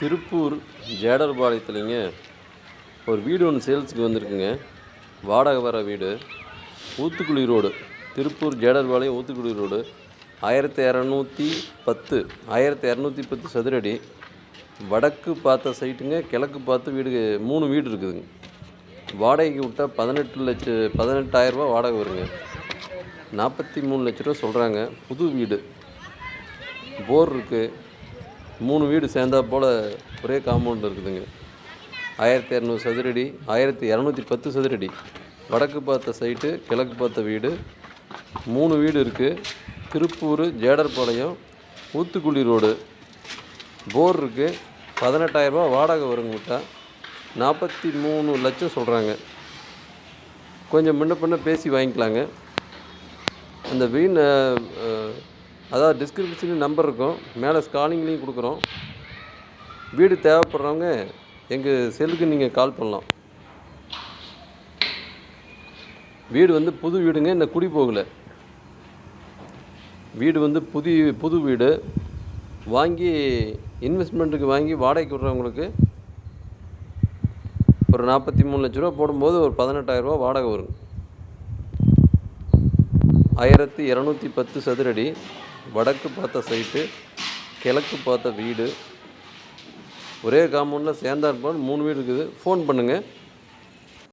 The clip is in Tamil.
திருப்பூர் ஜேடர்பாளையத்துலேங்க ஒரு வீடு ஒன்று சேல்ஸுக்கு வந்திருக்குங்க. வாடகை வர வீடு. ஊத்துக்குழி ரோடு. திருப்பூர் ஜேடர்பாளையம் ஊத்துக்குழி ரோடு. ஆயிரத்தி இரநூத்தி பத்து ஆயிரத்தி இரநூத்தி பத்து சதுரடி. வடக்கு பார்த்த சைட்டுங்க கிழக்கு பார்த்து வீடு மூணு வீடு இருக்குதுங்க. வாடகைக்கு விட்டால் பதினெட்டு லட்ச பதினெட்டாயிரரூபா வாடகை வருங்க. நாற்பத்தி மூணு லட்ச ரூபா சொல்கிறாங்க புது வீடு. போர் இருக்குது மூணு வீடு சேர்ந்தா போல் ஒரே காம்பவுண்ட் இருக்குதுங்க. ஆயிரத்தி இரநூறு சதுரடி ஆயிரத்தி இரநூத்தி பத்து சதுரடி. வடக்கு பார்த்த சைட்டு கிழக்கு பார்த்த வீடு. மூணு வீடு இருக்குது திருப்பூர் ஜேடர்பாளையம் ஊத்துக்குழி ரோடு போர் இருக்குது பதினெட்டாயிரரூபா வாடகை வருங்க விட்டா நாற்பத்தி மூணு லட்சம் சொல்கிறாங்க கொஞ்சம் முன்ன பின்ன பேசி வாங்கிக்கலாங்க. அந்த வீண் அதாவது டிஸ்கிரிப்ஷன்லேயும் நம்பர் இருக்கும். மேலே ஸ்காலிங்லேயும் கொடுக்குறோம். வீடு தேவைப்படுறவங்க எங்கள் செல்லுக்கு நீங்கள் கால் பண்ணலாம். வீடு வந்து புது வீடுங்க இன்னும் குடி போகலை. வீடு வந்து புதிய புது வீடு. வாங்கி இன்வெஸ்ட்மெண்ட்டுக்கு வாங்கி வாடகைக்கு விட்றவங்களுக்கு ஒரு நாற்பத்தி மூணு லட்ச ரூபா போடும்போது ஒரு பதினெட்டாயிரரூபா வாடகை வரும். ஆயிரத்தி இரநூத்தி பத்து சதுரடி. வடக்கு பார்த்த சைட்டு கிழக்கு பார்த்த வீடு. ஒரே காம்பவுண்டில் சேர்ந்தார் மூணு வீடு இருக்குது. ஃபோன் பண்ணுங்கள்